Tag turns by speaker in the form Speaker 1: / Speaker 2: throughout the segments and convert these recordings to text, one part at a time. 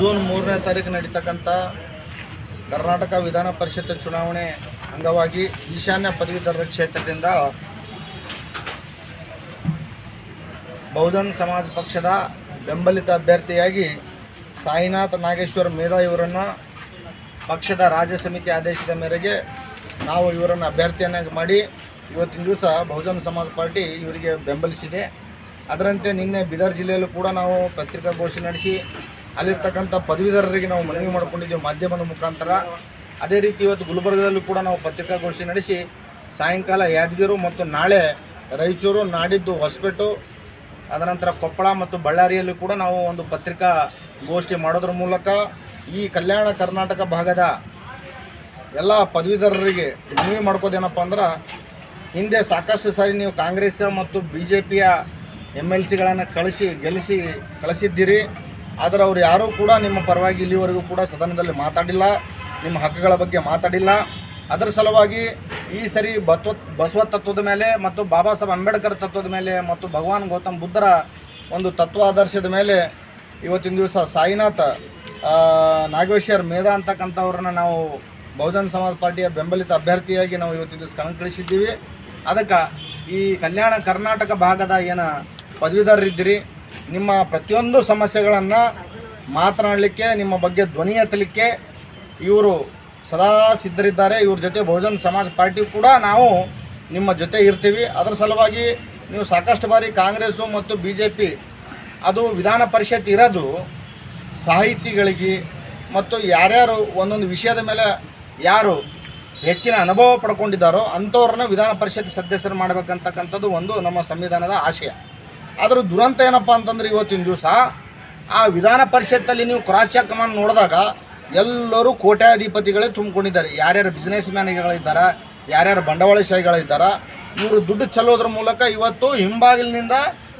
Speaker 1: June ಮೂರನೇ ತಾರೀಕು ನಡೀತಕ್ಕಂಥ ಕರ್ನಾಟಕ ವಿಧಾನ ಪರಿಷತ್ ಚುನಾವಣೆ ಅಂಗವಾಗಿ ಈಶಾನ್ಯ ಪದವೀಧರರ ಕ್ಷೇತ್ರದಿಂದ ಬಹುಜನ್ ಸಮಾಜ ಪಕ್ಷದ ಬೆಂಬಲಿತ ಅಭ್ಯರ್ಥಿಯಾಗಿ ಸಾಯಿನಾಥ್ ನಾಗೇಶ್ವರ್ ಮೇಧಾ ಇವರನ್ನು ಪಕ್ಷದ ರಾಜ್ಯ ಸಮಿತಿ ಆದೇಶದ ಮೇರೆಗೆ ನಾವು ಇವರನ್ನು ಅಭ್ಯರ್ಥಿಯನ್ನಾಗಿ ಮಾಡಿ ಇವತ್ತಿನ ದಿವಸ ಬಹುಜನ್ ಸಮಾಜ ಪಾರ್ಟಿ ಇವರಿಗೆ ಬೆಂಬಲಿಸಿದೆ. ಅದರಂತೆ ನಿನ್ನೆ ಬೀದರ್ ಜಿಲ್ಲೆಯಲ್ಲೂ ಕೂಡ ನಾವು ಪತ್ರಿಕಾಗೋಷ್ಠಿ ನಡೆಸಿ ಅಲ್ಲಿರ್ತಕ್ಕಂಥ ಪದವೀಧರರಿಗೆ ನಾವು ಮನವಿ ಮಾಡಿಕೊಂಡಿದ್ದೇವೆ ಮಾಧ್ಯಮದ ಮುಖಾಂತರ. ಅದೇ ರೀತಿ ಇವತ್ತು ಗುಲ್ಬರ್ಗದಲ್ಲೂ ಕೂಡ ನಾವು ಪತ್ರಿಕಾಗೋಷ್ಠಿ ನಡೆಸಿ ಸಾಯಂಕಾಲ ಯಾದಗಿರು ಮತ್ತು ನಾಳೆ ರಾಯಚೂರು, ನಾಡಿದ್ದು ಹೊಸಪೇಟು ಅದನಂತರ ಕೊಪ್ಪಳ ಮತ್ತು ಬಳ್ಳಾರಿಯಲ್ಲೂ ಕೂಡ ನಾವು ಒಂದು ಪತ್ರಿಕಾ ಗೋಷ್ಠಿ ಮಾಡೋದ್ರ ಮೂಲಕ ಈ ಕಲ್ಯಾಣ ಕರ್ನಾಟಕ ಭಾಗದ ಎಲ್ಲ ಪದವೀಧರರಿಗೆ ಮನವಿ ಮಾಡ್ಕೋದೇನಪ್ಪ ಅಂದ್ರೆ, ಹಿಂದೆ ಸಾಕಷ್ಟು ಸಾರಿ ನೀವು ಕಾಂಗ್ರೆಸ್ ಮತ್ತು ಬಿ ಜೆ ಪಿಯ ಎಂ ಎಲ್ ಸಿಗಳನ್ನು ಕಳಿಸಿ, ಗೆಲ್ಲಿಸಿ, ಕಳಿಸಿದ್ದೀರಿ. ಆದರೆ ಅವರು ಯಾರೂ ಕೂಡ ನಿಮ್ಮ ಪರವಾಗಿ ಇಲ್ಲಿವರೆಗೂ ಕೂಡ ಸದನದಲ್ಲಿ ಮಾತಾಡಿಲ್ಲ, ನಿಮ್ಮ ಹಕ್ಕುಗಳ ಬಗ್ಗೆ ಮಾತಾಡಿಲ್ಲ. ಅದರ ಸಲುವಾಗಿ ಈ ಸರಿ ಬತ್ವ, ಬಸವ ತತ್ವದ ಮೇಲೆ ಮತ್ತು ಬಾಬಾ ಸಾಹೇಬ್ ಅಂಬೇಡ್ಕರ್ ತತ್ವದ ಮೇಲೆ ಮತ್ತು ಭಗವಾನ್ ಗೌತಮ್ ಬುದ್ಧರ ಒಂದು ತತ್ವ ಆದರ್ಶದ ಮೇಲೆ ಇವತ್ತಿನ ದಿವಸ ಸಾಯಿನಾಥ್ ನಾಗೇಶ್ವರ್ ಮೇಧಾ ಅಂತಕ್ಕಂಥವ್ರನ್ನ ನಾವು ಬಹುಜನ್ ಸಮಾಜ ಪಾರ್ಟಿಯ ಬೆಂಬಲಿತ ಅಭ್ಯರ್ಥಿಯಾಗಿ ನಾವು ಇವತ್ತಿನ ದಿವಸ ಕಣಕ್ಕಿಳಿಸಿದ್ದೀವಿ. ಅದಕ್ಕೆ ಈ ಕಲ್ಯಾಣ ಕರ್ನಾಟಕ ಭಾಗದ ಏನು ಪದವೀಧರರಿದ್ದೀರಿ ನಿಮ್ಮ ಪ್ರತಿಯೊಂದು ಸಮಸ್ಯೆಗಳನ್ನು ಮಾತನಾಡಲಿಕ್ಕೆ, ನಿಮ್ಮ ಬಗ್ಗೆ ಧ್ವನಿ ಎತ್ತಲಿಕ್ಕೆ ಇವರು ಸದಾ ಸಿದ್ಧರಿದ್ದಾರೆ. ಇವ್ರ ಜೊತೆ ಬಹುಜನ್ ಸಮಾಜ ಪಾರ್ಟಿ ಕೂಡ ನಾವು ನಿಮ್ಮ ಜೊತೆ ಇರ್ತೀವಿ. ಅದರ ಸಲುವಾಗಿ ನೀವು ಸಾಕಷ್ಟು ಬಾರಿ ಕಾಂಗ್ರೆಸ್ಸು ಮತ್ತು ಬಿ ಜೆ ಪಿ ಅದು ವಿಧಾನ ಪರಿಷತ್ ಇರೋದು ಸಾಹಿತಿಗಳಿಗೆ ಮತ್ತು ಯಾರ್ಯಾರು ಒಂದೊಂದು ವಿಷಯದ ಮೇಲೆ ಯಾರು ಹೆಚ್ಚಿನ ಅನುಭವ ಪಡ್ಕೊಂಡಿದ್ದಾರೋ ಅಂಥವ್ರನ್ನ ವಿಧಾನ ಪರಿಷತ್ ಸದಸ್ಯರು ಮಾಡಬೇಕಂತಕ್ಕಂಥದ್ದು ಒಂದು ನಮ್ಮ ಸಂವಿಧಾನದ ಆಶಯ. ಅದರ ದುರಂತ ಏನಪ್ಪ ಅಂತಂದ್ರೆ ಇವತ್ತಿನ ದಿವಸ ಆ ವಿಧಾನ ಪರಿಷತ್ತಲ್ಲಿ ನೀವು ಕ್ರಾಸ್ ಚೆಕ್ ಮಾಡಿ ನೋಡಿದಾಗ ಎಲ್ಲರೂ ಕೋಟ್ಯಾಧಿಪತಿಗಳೇ ತುಂಬಿಕೊಂಡಿದ್ದಾರೆ. ಯಾರ್ಯಾರು ಬಿಸ್ನೆಸ್ ಮ್ಯಾನ್ಗಳಿದ್ದಾರೆ ಯಾರ್ಯಾರು ಬಂಡವಾಳಶಾಹಿಗಳಿದ್ದಾರೆ, ಇವರು ದುಡ್ಡು ಚೆಲ್ಲೋದ್ರ ಮೂಲಕ ಇವತ್ತು ಹಿಂಬಾಗಿಲಿನಿಂದ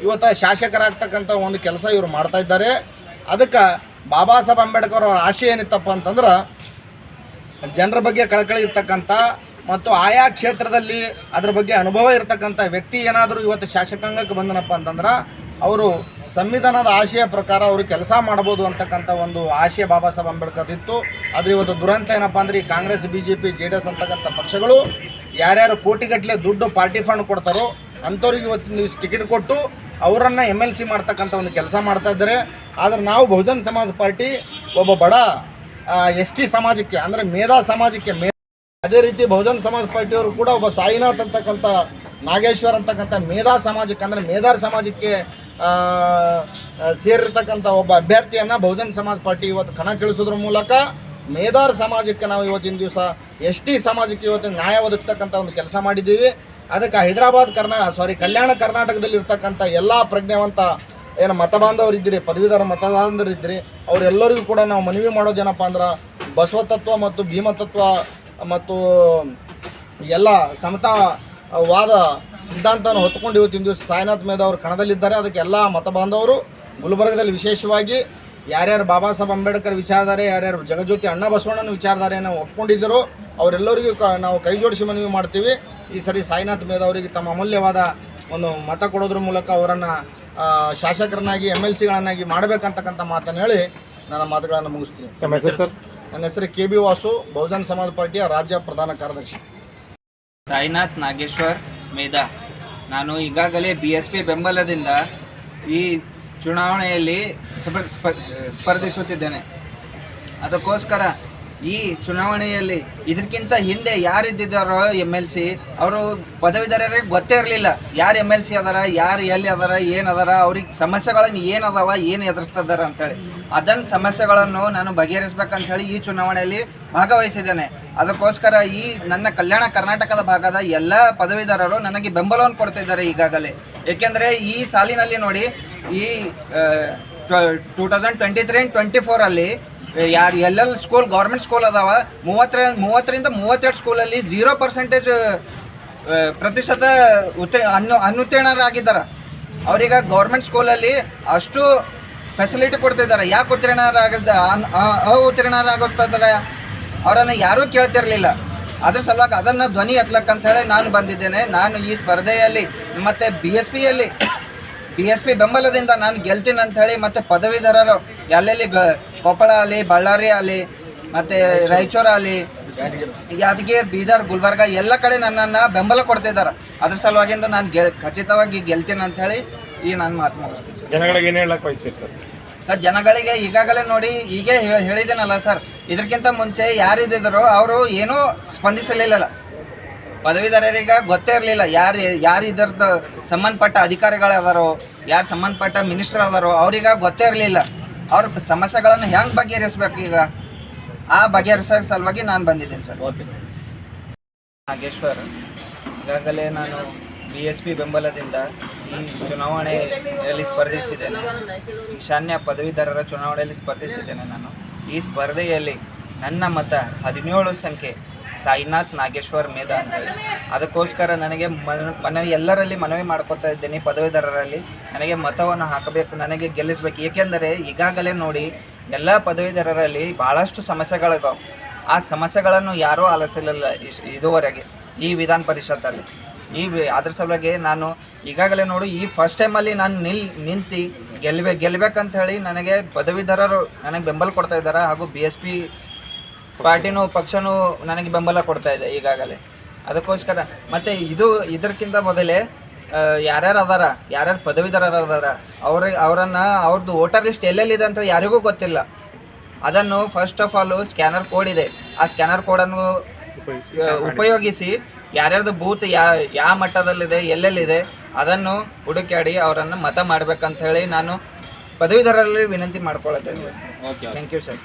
Speaker 1: ಇವತ್ತು ಶಾಸಕರಾಗ್ತಕ್ಕಂಥ ಒಂದು ಕೆಲಸ ಇವರು ಮಾಡ್ತಾ ಇದ್ದಾರೆ. ಅದಕ್ಕೆ ಬಾಬಾ ಸಾಹೇಬ್ ಅಂಬೇಡ್ಕರ್ ಅವರ ಆಶೆ ಏನಿತ್ತಪ್ಪ ಅಂತಂದ್ರೆ ಜನರ ಬಗ್ಗೆ ಕಳಕಳಿ ಇರ್ತಕ್ಕಂಥ ಮತ್ತು ಆಯಾ ಕ್ಷೇತ್ರದಲ್ಲಿ ಅದ್ರ ಬಗ್ಗೆ ಅನುಭವ ಇರತಕ್ಕಂಥ ವ್ಯಕ್ತಿ ಏನಾದರೂ ಇವತ್ತು ಶಾಸಕಾಂಗಕ್ಕೆ ಬಂದನಪ್ಪ ಅಂತಂದ್ರೆ, ಅವರು ಸಂವಿಧಾನದ ಆಶಯ ಪ್ರಕಾರ ಅವರು ಕೆಲಸ ಮಾಡ್ಬೋದು ಅಂತಕ್ಕಂಥ ಒಂದು ಆಶಯ ಬಾಬಾ ಸಾಹೇಬ್ ಅಂಬೇಡ್ಕರ್ ಇತ್ತು. ಆದರೆ ಇವತ್ತು ದುರಂತ ಏನಪ್ಪ ಅಂದರೆ, ಈ Congress B J P J D S ಅಂತಕ್ಕಂಥ ಪಕ್ಷಗಳು ಯಾರ್ಯಾರು ಕೋಟಿಗಟ್ಟಲೆ ದುಡ್ಡು ಪಾರ್ಟಿ ಫಂಡ್ ಕೊಡ್ತಾರೋ ಅಂಥವ್ರಿಗೆ ಇವತ್ತು ನೀವು ಟಿಕೆಟ್ ಕೊಟ್ಟು ಅವರನ್ನು ಎಂ ಎಲ್ ಸಿ ಮಾಡ್ತಕ್ಕಂಥ ಒಂದು ಕೆಲಸ ಮಾಡ್ತಾ ಇದ್ದಾರೆ. ಆದರೆ ನಾವು ಬಹುಜನ್ ಸಮಾಜ ಪಾರ್ಟಿ ಒಬ್ಬ ಬಡ ಎಸ್ ಟಿ ಸಮಾಜಕ್ಕೆ, ಅಂದರೆ ಮೇಧಾ ಸಮಾಜಕ್ಕೆ ಅದೇ ರೀತಿ ಬಹುಜನ ಸಮಾಜ ಪಾರ್ಟಿಯವರು ಕೂಡ ಒಬ್ಬ ಸಾಯಿನಾಥ್ ಅಂತಕ್ಕಂಥ ನಾಗೇಶ್ವರ್ ಅಂತಕ್ಕಂಥ ಮೇಧಾ ಸಮಾಜಕ್ಕೆ ಅಂದರೆ ಮೇಧಾರ್ ಸಮಾಜಕ್ಕೆ ಸೇರಿರ್ತಕ್ಕಂಥ ಒಬ್ಬ ಅಭ್ಯರ್ಥಿಯನ್ನು ಬಹುಜನ ಸಮಾಜ ಪಾರ್ಟಿ ಇವತ್ತು ಕಣಕ್ಕಿಳಿಸೋದ್ರ ಮೂಲಕ ಮೇಧಾರ್ ಸಮಾಜಕ್ಕೆ ನಾವು ಇವತ್ತಿನ ದಿವಸ ಎಸ್ ಟಿ ಸಮಾಜಕ್ಕೆ ಇವತ್ತು ನ್ಯಾಯ ಒದಗಿಸ್ತಕ್ಕಂಥ ಒಂದು ಕೆಲಸ ಮಾಡಿದ್ದೀವಿ. ಅದಕ್ಕೆ ಹೈದರಾಬಾದ್ ಕರ್ನಾ ಸಾರಿ ಕಲ್ಯಾಣ ಕರ್ನಾಟಕದಲ್ಲಿ ಇರ್ತಕ್ಕಂಥ ಎಲ್ಲ ಪ್ರಜ್ಞಾವಂತ ಏನು ಮತ ಬಾಂಧವರಿದ್ದೀರಿ ಪದವೀಧರ ಮತ ಬಾಂಧವರಿದ್ದೀರಿ ಅವರೆಲ್ಲರಿಗೂ ಕೂಡ ನಾವು ಮನವಿ ಮಾಡೋದೇನಪ್ಪ ಅಂದ್ರೆ ಬಸವ ತತ್ವ ಮತ್ತು ಭೀಮತತ್ವ ಮತ್ತು ಎಲ್ಲ ಸಮತಾವಾದ ಸಿದ್ಧಾಂತವನ್ನು ಹೊತ್ಕೊಂಡು ಇವತ್ತಿನ ದಿವಸ ಸಾಯಿನಾಥ್ ಮೇಧ ಅವರು ಕಣದಲ್ಲಿದ್ದಾರೆ. ಅದಕ್ಕೆ ಎಲ್ಲ ಮತ ಬಾಂಧವರು ಗುಲ್ಬರ್ಗದಲ್ಲಿ ವಿಶೇಷವಾಗಿ ಯಾರ್ಯಾರು ಬಾಬಾ ಸಾಹೇಬ್ ಅಂಬೇಡ್ಕರ್ ವಿಚಾರಧಾರೆ, ಯಾರ್ಯಾರು ಜಗಜ್ಯೋತಿ ಅಣ್ಣ ಬಸವಣ್ಣನ ವಿಚಾರಧಾರೆಯನ್ನು ಒಪ್ಕೊಂಡಿದ್ದರು ಅವರೆಲ್ಲರಿಗೂ ಕ ನಾವು ಕೈ ಜೋಡಿಸಿ ಮನವಿ ಮಾಡ್ತೀವಿ. ಈ ಸರಿ ಸಾಯಿನಾಥ್ ಮೇಧ ಅವರಿಗೆ ತಮ್ಮ ಅಮೂಲ್ಯವಾದ ಒಂದು ಮತ ಕೊಡೋದ್ರ ಮೂಲಕ ಅವರನ್ನು ಶಾಸಕರನ್ನಾಗಿ ಎಂ ಎಲ್ ಸಿಗಳನ್ನಾಗಿ ಮಾಡಬೇಕಂತಕ್ಕಂಥ ಮಾತನ್ನು ಹೇಳಿ ನನ್ನ ಮಾತುಗಳನ್ನು ಮುಗಿಸ್ತೀನಿ.
Speaker 2: ತಮ್ಮ ಹೆಸರು ಸರ್?
Speaker 1: ನನ್ನ ಹೆಸರು ಕೆ ಬಿ ವಾಸು ಬಹುಜನ್ ಸಮಾಜ ಪಾರ್ಟಿಯ ರಾಜ್ಯ ಪ್ರಧಾನ ಕಾರ್ಯದರ್ಶಿ.
Speaker 3: ಸಾಯಿನಾಥ್ ನಾಗೇಶ್ವರ್ ಮೇಧಾ. ನಾನು ಈಗಾಗಲೇ ಬಿ ಎಸ್ ಪಿ ಬೆಂಬಲದಿಂದ ಈ ಚುನಾವಣೆಯಲ್ಲಿ ಸ್ಪ- ಸ್ಪ- ಸ್ಪರ್ಧಿಸುತ್ತಿದ್ದೇನೆ. ಅದಕ್ಕೋಸ್ಕರ ಈ ಚುನಾವಣೆಯಲ್ಲಿ ಇದಕ್ಕಿಂತ ಹಿಂದೆ ಯಾರಿದ್ದಾರೋ ಎಂ ಎಲ್ ಸಿ ಅವರು ಪದವೀಧರರಿಗೆ ಗೊತ್ತೇ ಇರಲಿಲ್ಲ. ಯಾರು ಎಂ ಎಲ್ ಸಿ ಅದಾರ, ಯಾರು ಎಲ್ಲಿ ಅದಾರ, ಏನು ಅದಾರ, ಅವ್ರಿಗೆ ಸಮಸ್ಯೆಗಳನ್ನು ಏನು ಏನು ಎದುರಿಸ್ತಿದ್ದಾರೆ ಅಂತೇಳಿ. ಅದನ್ನು ಸಮಸ್ಯೆಗಳನ್ನು ನಾನು ಬಗೆಹರಿಸ್ಬೇಕಂತ ಹೇಳಿ ಈ ಚುನಾವಣೆಯಲ್ಲಿ ಭಾಗವಹಿಸಿದ್ದೇನೆ. ಅದಕ್ಕೋಸ್ಕರ ಈ ನನ್ನ ಕಲ್ಯಾಣ ಕರ್ನಾಟಕದ ಭಾಗದ ಎಲ್ಲ ಪದವೀಧರರು ನನಗೆ ಬೆಂಬಲವನ್ನು ಕೊಡ್ತಿದ್ದಾರೆ ಈಗಾಗಲೇ. ಏಕೆಂದರೆ ಈ ಸಾಲಿನಲ್ಲಿ ನೋಡಿ ಈ two thousand twenty three twenty ಫೋರಲ್ಲಿ ಯಾರು, ಎಲ್ಲೆಲ್ಲ ಸ್ಕೂಲ್ ಗೌರ್ಮೆಂಟ್ ಸ್ಕೂಲ್ ಅದಾವ? ಮೂವತ್ತರ, ಮೂವತ್ತರಿಂದ ಮೂವತ್ತೆರಡು ಸ್ಕೂಲಲ್ಲಿ ಝೀರೋ ಪರ್ಸೆಂಟೇಜ್ ಪ್ರತಿಶತ ಉತ್ತೀ, ಅನ್ನು ಅನುತ್ತೀರ್ಣರಾಗಿದ್ದಾರೆ ಅವ್ರೀಗ ಗೌರ್ಮೆಂಟ್ ಸ್ಕೂಲಲ್ಲಿ ಅಷ್ಟು ಫೆಸಿಲಿಟಿ ಕೊಡ್ತಿದ್ದಾರೆ. ಯಾಕೆ ಉತ್ತೀರ್ಣರಾಗಿದ್ದ ಅವುತ್ತೀರ್ಣರಾಗುತ್ತಿದ್ದಾರೆ ಅವರನ್ನು ಯಾರೂ ಕೇಳ್ತಿರಲಿಲ್ಲ. ಅದ್ರ ಸಲುವಾಗಿ ಅದನ್ನು ಧ್ವನಿ ಎತ್ತಲಕ್ಕಂತ ಹೇಳಿ ನಾನು ಬಂದಿದ್ದೇನೆ. ನಾನು ಈ ಸ್ಪರ್ಧೆಯಲ್ಲಿ ಮತ್ತು ಬಿ ಎಸ್ ಪಿಯಲ್ಲಿ ಬಿ ಎಸ್ ಪಿ ಬೆಂಬಲದಿಂದ ನಾನು ಗೆಲ್ತೀನಿ ಅಂತ ಹೇಳಿ ಮತ್ತೆ ಪದವೀಧರರು ಎಲ್ಲೆಲ್ಲಿ ಕೊಪ್ಪಳ ಆಗಲಿ ಬಳ್ಳಾರಿ ಆಗಲಿ ಮತ್ತು ರಾಯಚೂರು ಆಗಲಿ ಯಾದಗಿರಿ ಬೀದರ್ ಗುಲ್ಬರ್ಗ ಎಲ್ಲ ಕಡೆ ನನ್ನನ್ನು ಬೆಂಬಲ ಕೊಡ್ತಿದ್ದಾರೆ ಅದ್ರ ಸಲುವಾಗಿಂದ ನಾನು ಗೆಲ್ ಖಚಿತವಾಗಿ ಗೆಲ್ತೀನಿ ಅಂತ ಹೇಳಿ ಈ ನಾನು ಮಾತು ಮಾಡ್ತೀನಿ
Speaker 2: ಜನಗಳಿಗೆ ಏನು ಬಯಸ್ತೀರಿ ಸರ್?
Speaker 3: ಸರ್ ಜನಗಳಿಗೆ ಈಗಾಗಲೇ ನೋಡಿ ಹೀಗೆ ಹೇಳಿದ್ದೀನಲ್ಲ ಸರ್ ಇದಕ್ಕಿಂತ ಮುಂಚೆ ಯಾರಿದ್ದರು ಅವರು ಏನೂ ಸ್ಪಂದಿಸಲಿಲ್ಲ ಪದವೀಧರರಿಗೆ ಗೊತ್ತೇ ಇರಲಿಲ್ಲ ಯಾರು ಯಾರು ಇದರದ್ದು ಸಂಬಂಧಪಟ್ಟ ಅಧಿಕಾರಿಗಳು ಅದಾರೋ ಯಾರು ಸಂಬಂಧಪಟ್ಟ ಮಿನಿಸ್ಟರ್ ಅದಾರೋ ಅವ್ರಿಗೆ ಗೊತ್ತೇ ಇರಲಿಲ್ಲ. ಅವ್ರ ಸಮಸ್ಯೆಗಳನ್ನು ಹೆಂಗೆ ಬಗೆಹರಿಸ್ಬೇಕು ಈಗ? ಆ ಬಗೆಹರಿಸೋ ಸಲುವಾಗಿ ನಾನು ಬಂದಿದ್ದೀನಿ ಸರ್.
Speaker 2: ಓಕೆ
Speaker 3: ನಾಗೇಶ್ವರ್, ಈಗಾಗಲೇ ನಾನು ಬಿ ಎಸ್ ಪಿ ಬೆಂಬಲದಿಂದ ಈ ಚುನಾವಣೆಯಲ್ಲಿ ಸ್ಪರ್ಧಿಸಿದ್ದೇನೆ. ಈಶಾನ್ಯ ಪದವೀಧರರ ಚುನಾವಣೆಯಲ್ಲಿ ಸ್ಪರ್ಧಿಸಿದ್ದೇನೆ ನಾನು. ಈ ಸ್ಪರ್ಧೆಯಲ್ಲಿ ನನ್ನ ಮತ ಹದಿನೇಳು ಸಂಖ್ಯೆ ಸಾಯಿನಾಥ್, ನಾಗೇಶ್ವರ್ ಮೇಧ ಅಂತ ಹೇಳಿ ಅದಕ್ಕೋಸ್ಕರ ನನಗೆ ಮನ- ಮನವಿ, ಎಲ್ಲರಲ್ಲಿ ಮನವಿ ಮಾಡ್ಕೊತಾ ಇದ್ದೇನೆ ಪದವೀಧರರಲ್ಲಿ. ನನಗೆ ಮತವನ್ನು ಹಾಕಬೇಕು, ನನಗೆ ಗೆಲ್ಲಿಸಬೇಕು. ಏಕೆಂದರೆ ಈಗಾಗಲೇ ನೋಡಿ, ಎಲ್ಲ ಪದವೀಧರರಲ್ಲಿ ಭಾಳಷ್ಟು ಸಮಸ್ಯೆಗಳಿದಾವೆ. ಆ ಸಮಸ್ಯೆಗಳನ್ನು ಯಾರೂ ಆಲಿಸಲಿಲ್ಲ ಇದುವರೆಗೆ, ಈ ವಿಧಾನ ಪರಿಷತ್ತಲ್ಲಿ. ಈ ಅದ್ರ ಸಲುವಾಗಿ ನಾನು ಈಗಾಗಲೇ ನೋಡು, ಈ ಫಸ್ಟ್ ಟೈಮಲ್ಲಿ ನಾನು ನಿಲ್, ನಿಂತು ಗೆಲ್ಬೇಕು ಗೆಲ್ಬೇಕಂತ ಹೇಳಿ ನನಗೆ ಪದವೀಧರರು ನನಗೆ ಬೆಂಬಲ ಕೊಡ್ತಾ ಇದ್ದಾರೆ. ಹಾಗೂ ಬಿ ಎಸ್ ಪಿ ಪಾರ್ಟಿನೂ ಪಕ್ಷನೂ ನನಗೆ ಬೆಂಬಲ ಕೊಡ್ತಾ ಇದೆ ಈಗಾಗಲೇ. ಅದಕ್ಕೋಸ್ಕರ ಮತ್ತು ಇದು ಇದಕ್ಕಿಂತ ಮೊದಲೇ ಯಾರ್ಯಾರು ಅದಾರ ಯಾರ್ಯಾರು ಪದವೀಧರರು ಅದಾರ ಅವ್ರಿಗೆ ಅವರನ್ನು ಅವ್ರದ್ದು ವೋಟರ್ ಲಿಸ್ಟ್ ಎಲ್ಲೆಲ್ಲಿದೆ ಅಂತ ಯಾರಿಗೂ ಗೊತ್ತಿಲ್ಲ. ಅದನ್ನು first of all scanner code ಇದೆ. ಆ ಸ್ಕ್ಯಾನರ್ ಕೋಡನ್ನು ಉಪಯೋಗಿಸಿ. ಯಾರ್ಯಾರ್ದು ಬೂತ್ ಯಾ ಯಾವ ಮಟ್ಟದಲ್ಲಿದೆ ಎಲ್ಲೆಲ್ಲಿದೆ ಅದನ್ನು ಹುಡುಕಾಡಿ ಅವರನ್ನು ಮತ ಮಾಡಬೇಕಂತ ಹೇಳಿ ನಾನು ಪದವೀಧರರಲ್ಲಿ ವಿನಂತಿ ಮಾಡ್ಕೊಳ್ಳುತ್ತೇನೆ.
Speaker 2: Okay
Speaker 3: thank you sir